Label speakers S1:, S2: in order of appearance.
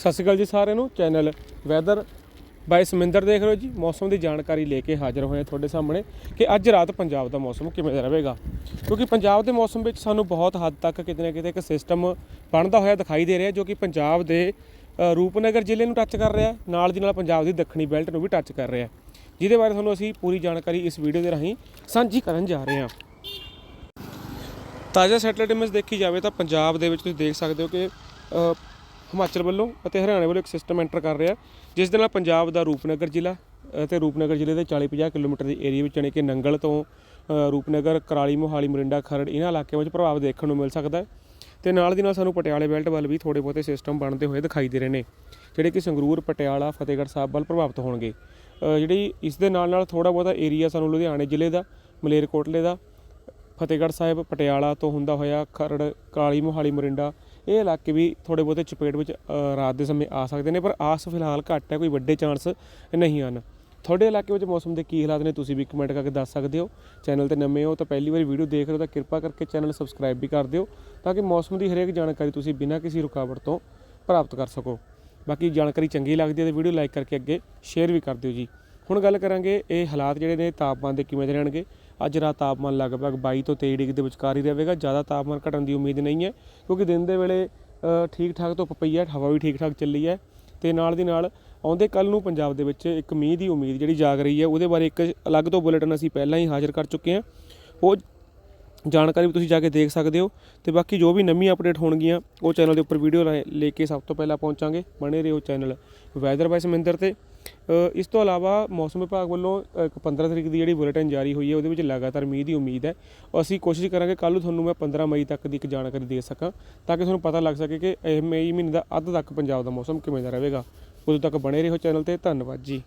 S1: ਸਤਿ ਸ਼੍ਰੀ ਅਕਾਲ ਜੀ ਸਾਰਿਆਂ ਨੂੰ, ਚੈਨਲ ਵੈਦਰ ਬਾਈ ਸਮਿੰਦਰ ਦੇਖ ਰਹੇ ਹੋ ਜੀ। ਮੌਸਮ ਦੀ ਜਾਣਕਾਰੀ ਲੈ ਕੇ ਹਾਜ਼ਰ ਹੋਏ ਹਾਂ ਤੁਹਾਡੇ ਸਾਹਮਣੇ ਕਿ ਅੱਜ ਰਾਤ ਪੰਜਾਬ ਦਾ ਮੌਸਮ ਕਿਵੇਂ ਦਾ ਰਹੇਗਾ। ਕਿਉਂਕਿ ਪੰਜਾਬ ਦੇ ਮੌਸਮ ਵਿੱਚ ਸਾਨੂੰ ਬਹੁਤ ਹੱਦ ਤੱਕ ਕਿਤੇ ਨਾ ਕਿਤੇ ਇੱਕ ਸਿਸਟਮ ਬਣਦਾ ਹੋਇਆ ਦਿਖਾਈ ਦੇ ਰਿਹਾ ਜੋ ਕਿ ਪੰਜਾਬ ਦੇ ਰੂਪਨਗਰ ਜ਼ਿਲ੍ਹੇ ਨੂੰ ਟੱਚ ਕਰ ਰਿਹਾ ਨਾਲ ਦੀ ਨਾਲ ਪੰਜਾਬ ਦੀ ਦੱਖਣੀ ਬੈਲਟ ਨੂੰ ਵੀ ਟੱਚ ਕਰ ਰਿਹਾ ਜਿਹਦੇ ਬਾਰੇ ਤੁਹਾਨੂੰ ਅਸੀਂ ਪੂਰੀ ਜਾਣਕਾਰੀ ਇਸ ਵੀਡੀਓ ਦੇ ਰਾਹੀਂ ਸਾਂਝੀ ਕਰਨ ਜਾ ਰਹੇ ਹਾਂ। ਤਾਜ਼ਾ ਸੈਟਲਾਈਟ ਇਮੇਜ ਦੇਖੀ ਜਾਵੇ ਤਾਂ ਪੰਜਾਬ ਦੇ ਵਿੱਚ ਤੁਸੀਂ ਦੇਖ ਸਕਦੇ ਹੋ ਕਿ ਹਿਮਾਚਲ ਵੱਲੋਂ ਅਤੇ ਹਰਿਆਣਾ ਵੱਲੋਂ ਇੱਕ ਸਿਸਟਮ ਐਂਟਰ ਕਰ ਰਿਹਾ, ਜਿਸ ਦੇ ਨਾਲ ਪੰਜਾਬ ਦਾ ਰੂਪਨਗਰ ਜ਼ਿਲ੍ਹਾ ਅਤੇ ਰੂਪਨਗਰ ਜ਼ਿਲ੍ਹੇ ਦੇ 40-50 ਕਿਲੋਮੀਟਰ ਦੇ ਏਰੀਆ ਵਿੱਚ ਜਾਣੀ ਕਿ ਨੰਗਲ ਤੋਂ ਰੂਪਨਗਰ, ਕਰਾਲੀ, ਮੋਹਾਲੀ, ਮੋਰਿੰਡਾ, ਖਰੜ ਇਹਨਾਂ ਇਲਾਕਿਆਂ ਵਿੱਚ ਪ੍ਰਭਾਵ ਦੇਖਣ ਨੂੰ ਮਿਲ ਸਕਦਾ ਹੈ। ਤੇ ਨਾਲ ਦੀ ਨਾਲ ਸਾਨੂੰ ਪਟਿਆਲੇ ਬੈਲਟ ਵੱਲ ਵੀ ਥੋੜੇ ਬਹੁਤੇ ਸਿਸਟਮ ਬਣਦੇ ਹੋਏ ਦਿਖਾਈ ਦੇ ਰਹੇ ਨੇ, ਜਿਹੜੇ ਕਿ ਸੰਗਰੂਰ, ਪਟਿਆਲਾ, ਫਤਿਹਗੜ੍ਹ ਸਾਹਿਬ ਵੱਲ ਪ੍ਰਭਾਵਿਤ ਹੋਣਗੇ। ਜਿਹੜੀ ਇਸ ਦੇ ਨਾਲ ਨਾਲ ਥੋੜਾ ਬਹੁਤਾ ਏਰੀਆ ਸਾਨੂੰ ਲੁਧਿਆਣੇ ਜ਼ਿਲ੍ਹੇ ਦਾ, ਮਲੇਰਕੋਟਲੇ ਦਾ ਫਤਿਹਗੜ੍ਹ ਸਾਹਿਬ, ਪਟਿਆਲਾ ਤੋਂ ਹੁੰਦਾ ਹੋਇਆ ਖਰੜ, ਕਾਲੀ ਮੋਹਾਲੀ, ਮੋਰਿੰਡਾ, ਇਹ ਇਲਾਕੇ ਵੀ ਥੋੜੇ ਬਹੁਤੇ ਚਪੇਟ ਵਿੱਚ ਰਾਤ ਦੇ ਸਮੇਂ ਆ ਸਕਦੇ ਨੇ, ਪਰ ਆਸ ਫਿਲਹਾਲ ਘੱਟ ਹੈ, ਕੋਈ ਵੱਡੇ ਚਾਂਸ ਨਹੀਂ ਹਨ। ਤੁਹਾਡੇ ਇਲਾਕੇ ਵਿੱਚ ਮੌਸਮ ਦੇ ਕੀ ਹਾਲਾਤ ਨੇ, ਤੁਸੀਂ ਵੀ ਕਮੈਂਟ ਕਰਕੇ ਦੱਸ ਸਕਦੇ ਹੋ। ਚੈਨਲ ਤੇ ਨਵੇਂ ਹੋ ਤਾਂ ਪਹਿਲੀ ਵਾਰੀ ਵੀਡੀਓ ਦੇਖ ਰਹੇ ਹੋ ਤਾਂ ਕਿਰਪਾ ਕਰਕੇ ਚੈਨਲ ਸਬਸਕ੍ਰਾਈਬ ਵੀ ਕਰ ਦਿਓ, ਤਾਂ ਕਿ ਮੌਸਮ ਦੀ ਹਰੇਕ ਜਾਣਕਾਰੀ ਤੁਸੀਂ ਬਿਨਾਂ ਕਿਸੇ ਰੁਕਾਵਟ ਤੋਂ ਪ੍ਰਾਪਤ ਕਰ ਸਕੋ। ਬਾਕੀ ਜਾਣਕਾਰੀ ਚੰਗੀ ਲੱਗਦੀ ਹੈ ਤਾਂ ਵੀਡੀਓ ਲਾਈਕ ਕਰਕੇ ਅੱਗੇ ਸ਼ੇਅਰ ਵੀ ਕਰ ਦਿਓ ਜੀ। ਹੁਣ ਗੱਲ ਕਰਾਂਗੇ ਇਹ ਹਾਲਾਤ ਜਿਹੜੇ ਨੇ ਤਾਪਮਾਨ ਦੇ ਕਿਵੇਂ ਦੇ ਰਹਿਣਗੇ। ਅੱਜ ਰਾਤ ਤਾਪਮਾਨ ਲਗਭਗ 22 ਤੋਂ 23 ਡਿਗਰੀ ਦੇ ਵਿਚਕਾਰ ਹੀ ਰਹੇਗਾ। ਜ਼ਿਆਦਾ ਤਾਪਮਾਨ ਘਟਣ ਦੀ ਉਮੀਦ ਨਹੀਂ ਹੈ, ਕਿਉਂਕਿ ਦਿਨ ਦੇ ਵੇਲੇ ਠੀਕ ਠਾਕ ਧੁੱਪ ਪਈ ਹੈ, ਹਵਾ ਵੀ ਠੀਕ ਠਾਕ ਚੱਲੀ ਹੈ ਤੇ ਨਾਲ ਦੀ ਨਾਲ ਆਉਂਦੇ ਕੱਲ ਨੂੰ ਪੰਜਾਬ ਦੇ ਵਿੱਚ ਇੱਕ ਮੀਂਹ ਦੀ ਉਮੀਦ ਜਿਹੜੀ ਜਾਗ ਰਹੀ ਹੈ, ਉਹਦੇ ਬਾਰੇ ਇੱਕ ਅਲੱਗ ਤੋਂ ਬੁਲੇਟਿਨ ਅਸੀਂ ਪਹਿਲਾਂ ਹੀ ਹਾਜ਼ਰ ਕਰ ਚੁੱਕੇ ਹਾਂ। ਉਹ ਜਾਣਕਾਰੀ ਵੀ ਤੁਸੀਂ ਜਾ ਕੇ ਦੇਖ ਸਕਦੇ ਹੋ ਤੇ ਬਾਕੀ ਜੋ ਵੀ ਨਵੀਂ ਅਪਡੇਟ ਹੋਣਗੀਆਂ, ਉਹ ਚੈਨਲ ਦੇ ਉੱਪਰ ਵੀਡੀਓ ਲੈ ਕੇ ਸਭ ਤੋਂ ਪਹਿਲਾਂ ਪਹੁੰਚਾਂਗੇ। ਬਣੇ ਰਹੋ ਚੈਨਲ ਵੈਦਰ ਬਾਈ ਸਮਿੰਦਰ ਤੇ। ਇਸ ਤੋਂ ਇਲਾਵਾ ਮੌਸਮ ਵਿਭਾਗ ਵੱਲੋਂ ਇੱਕ 15 ਤਰੀਕ ਦੀ ਜਿਹੜੀ ਬੁਲੇਟਿਨ ਜਾਰੀ ਹੋਈ ਹੈ, ਉਹਦੇ ਵਿੱਚ ਲਗਾਤਾਰ ਮੀਂਹ ਦੀ ਉਮੀਦ ਹੈ। ਅਸੀਂ ਕੋਸ਼ਿਸ਼ ਕਰਾਂਗੇ ਕੱਲ੍ਹ ਨੂੰ ਤੁਹਾਨੂੰ ਮੈਂ 15 ਮਈ ਤੱਕ ਦੀ ਇੱਕ ਜਾਣਕਾਰੀ ਦੇ ਸਕਾਂ, ਤਾਂ ਕਿ ਤੁਹਾਨੂੰ ਪਤਾ ਲੱਗ ਸਕੇ ਕਿ ਇਹ ਮਈ ਮਹੀਨੇ ਦਾ ਅੱਧ ਤੱਕ ਪੰਜਾਬ ਦਾ ਮੌਸਮ ਕਿਵੇਂ ਦਾ ਰਹੇਗਾ। ਉਦੋਂ ਤੱਕ ਬਣੇ ਰਹੋ ਚੈਨਲ ਤੇ, ਧੰਨਵਾਦ ਜੀ।